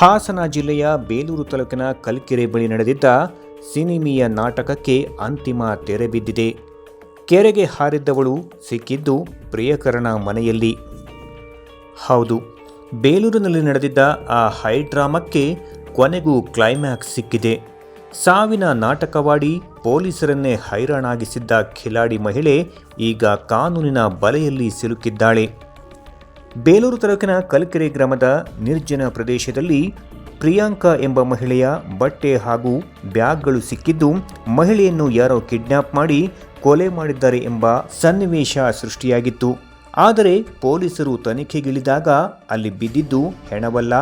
ಹಾಸನ ಜಿಲ್ಲೆಯ ಬೇಲೂರು ತಾಲೂಕಿನ ಕಲ್ಕೆರೆ ಬಳಿ ನಡೆದಿದ್ದ ಸಿನಿಮೀಯ ನಾಟಕಕ್ಕೆ ಅಂತಿಮ ತೆರೆ ಬಿದ್ದಿದೆ. ಕೆರೆಗೆ ಹಾರಿದ್ದವಳು ಸಿಕ್ಕಿದ್ದು ಪ್ರಿಯಕರಣ ಮನೆಯಲ್ಲಿ. ಹೌದು, ಬೇಲೂರಿನಲ್ಲಿ ನಡೆದಿದ್ದ ಆ ಹೈ ಡ್ರಾಮಕ್ಕೆ ಕೊನೆಗೂ ಕ್ಲೈಮ್ಯಾಕ್ಸ್ ಸಿಕ್ಕಿದೆ. ಸಾವಿನ ನಾಟಕವಾಡಿ ಪೊಲೀಸರನ್ನೇ ಹೈರಾಣಾಗಿಸಿದ್ದ ಖಿಲಾಡಿ ಮಹಿಳೆ ಈಗ ಕಾನೂನಿನ ಬಲೆಯಲ್ಲಿ ಸಿಲುಕಿದ್ದಾಳೆ. ಬೇಲೂರು ತಾಲೂಕಿನ ಕಲ್ಕೆರೆ ಗ್ರಾಮದ ನಿರ್ಜನ ಪ್ರದೇಶದಲ್ಲಿ ಪ್ರಿಯಾಂಕಾ ಎಂಬ ಮಹಿಳೆಯ ಬಟ್ಟೆ ಹಾಗೂ ಬ್ಯಾಗ್ಗಳು ಸಿಕ್ಕಿದ್ದು, ಮಹಿಳೆಯನ್ನು ಯಾರೋ ಕಿಡ್ನಾಪ್ ಮಾಡಿ ಕೊಲೆ ಮಾಡಿದ್ದಾರೆ ಎಂಬ ಸನ್ನಿವೇಶ ಸೃಷ್ಟಿಯಾಗಿತ್ತು. ಆದರೆ ಪೊಲೀಸರು ತನಿಖೆಗಿಳಿದಾಗ ಅಲ್ಲಿ ಬಿದ್ದಿದ್ದು ಹೆಣವಲ್ಲ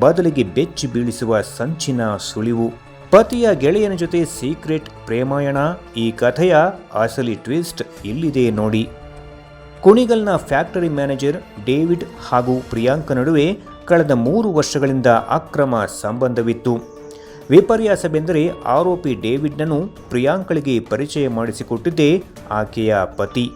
ಬದಲಿಗೆ ಬೆಚ್ಚಿ ಬೀಳಿಸುವ ಸಂಚಿನ ಸುಳಿವು. ಪತಿಯ ಗೆಳೆಯನ ಜೊತೆ ಸೀಕ್ರೆಟ್ ಪ್ರೇಮಾಯಣ, ಈ ಕಥೆಯ ಅಸಲಿ ಟ್ವಿಸ್ಟ್ ಇಲ್ಲಿದೆ ನೋಡಿ. ಕುಣಿಗಲ್ನ ಫ್ಯಾಕ್ಟರಿ ಮ್ಯಾನೇಜರ್ ಡೇವಿಡ್ ಹಾಗೂ ಪ್ರಿಯಾಂಕ ನಡುವೆ ಕಳೆದ ಮೂರು ವರ್ಷಗಳಿಂದ ಅಕ್ರಮ ಸಂಬಂಧವಿತ್ತು. ವಿಪರ್ಯಾಸವೆಂದರೆ ಆರೋಪಿ ಡೇವಿಡ್ನನ್ನು ಪ್ರಿಯಾಂಕಳಿಗೆ ಪರಿಚಯ ಮಾಡಿಸಿಕೊಟ್ಟಿದ್ದೇ ಆಕೆಯ ಪತಿ.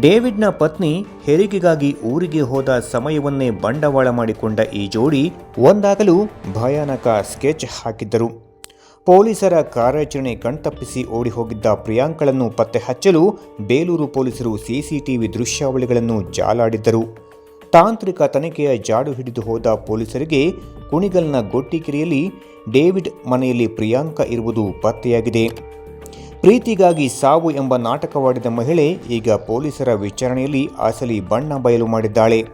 ಡೇವಿಡ್ನ ಪತ್ನಿ ಹೆರಿಗೆಗಾಗಿ ಊರಿಗೆ ಹೋದ ಸಮಯವನ್ನೇ ಬಂಡವಾಳ ಮಾಡಿಕೊಂಡ ಈ ಜೋಡಿ ಒಂದಾಗಲು ಭಯಾನಕ ಸ್ಕೆಚ್ ಹಾಕಿದ್ದರು. ಪೊಲೀಸರ ಕಾರ್ಯಾಚರಣೆ ಕಣ್ತಪ್ಪಿಸಿ ಓಡಿ ಹೋಗಿದ್ದ ಪ್ರಿಯಾಂಕಳನ್ನು ಪತ್ತೆ ಹಚ್ಚಲು ಬೇಲೂರು ಪೊಲೀಸರು ಸಿಸಿಟಿವಿ ದೃಶ್ಯಾವಳಿಗಳನ್ನು ಜಾಲಾಡಿದ್ದರು. ತಾಂತ್ರಿಕ ತನಿಖೆಯ ಜಾಡು ಹಿಡಿದು ಹೋದ ಪೊಲೀಸರಿಗೆ ಕುಣಿಗಲ್ನ ಗೊಟ್ಟಿಕೆರೆಯಲ್ಲಿ ಡೇವಿಡ್ ಮನೆಯಲ್ಲಿ ಪ್ರಿಯಾಂಕ ಇರುವುದು ಪತ್ತೆಯಾಗಿದೆ. ಪ್ರೀತಿಗಾಗಿ ಸಾವು ಎಂಬ ನಾಟಕವಾಡಿದ ಮಹಿಳೆ ಈಗ ಪೊಲೀಸರ ವಿಚಾರಣೆಯಲ್ಲಿ ಅಸಲಿ ಬಣ್ಣ ಬಯಲು ಮಾಡಿದ್ದಾಳೆ.